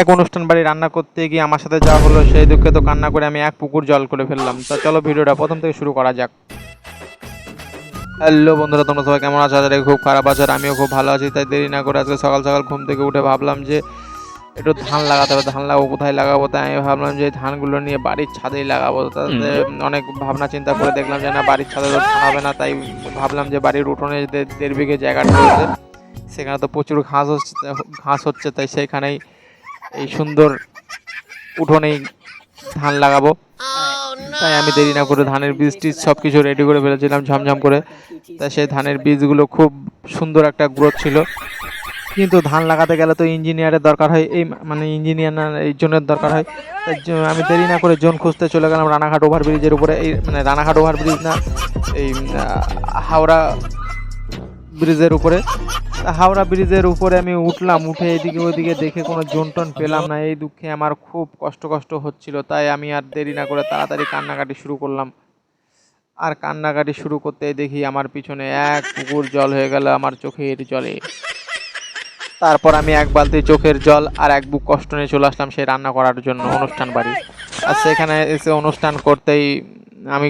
এক অনুষ্ঠান বাড়ি রান্না করতে গিয়ে আমার সাথে যা হলো সেই দুঃখে তো কান্না করে আমি এক পুকুর জল করে ফেললাম। তা চলো ভিডিওটা প্রথম থেকে শুরু করা যাক। হ্যালো বন্ধুরা তোমরা সবাই কেমন আছো? আজকে খুব খারাপ আছে আর আমিও খুব ভালো আছি। তাই দেরি না করে আজকে সকাল সকাল ঘুম থেকে উঠে ভাবলাম যে একটু ধান লাগাতে হবে। ধান লাগাবো কোথায় লাগাবো? তাই আমি ভাবলাম যে ধানগুলো নিয়ে বাড়ির ছাদেই লাগাবো। তাতে অনেক ভাবনা চিন্তা করে দেখলাম যে না বাড়ির ছাদে তো ধান হবে না। তাই ভাবলাম যে বাড়ির উঠোনে যে দেড় বিঘে জায়গাটা রয়েছে সেখানে তো প্রচুর ঘাস হচ্ছে ঘাস হচ্ছে। তাই সেইখানেই এই সুন্দর উঠোনেই ধান লাগাবো। তাই আমি দেরি না করে ধানের বীজ টিজ সব কিছু রেডি করে ফেলেছিলাম, ঝমঝম করে। তাই সেই ধানের বীজগুলো খুব সুন্দর একটা গ্রোথ ছিল। কিন্তু ধান লাগাতে গেলে তো ইঞ্জিনিয়ারের দরকার হয়, এই মানে ইঞ্জিনিয়ার না এই জনের দরকার হয়। আমি দেরি না করে জোন খুঁজতে চলে গেলাম রানাঘাট ওভারব্রিজের উপরে। এই মানে রানাঘাট ওভারব্রিজ না, এই হাওড়া ব্রিজের উপরে। তা হাওড়া ব্রিজের উপরে আমি উঠলাম, উঠে এদিকে ওইদিকে দেখে কোনো জোন টোন পেলাম না। এই দুঃখে আমার খুব কষ্ট কষ্ট হচ্ছিল, তাই আমি আর দেরি না করে তাড়াতাড়ি কান্নাকাটি শুরু করলাম। আর কান্নাকাটি শুরু করতেই দেখি আমার পিছনে এক পুকুর জল হয়ে গেল আমার চোখের জলে। তারপর আমি এক বালতি চোখের জল আর এক বুক কষ্ট নিয়ে চলে আসলাম সেই রান্না করার জন্য অনুষ্ঠান বাড়ি। আর সেখানে এসে অনুষ্ঠান করতেই আমি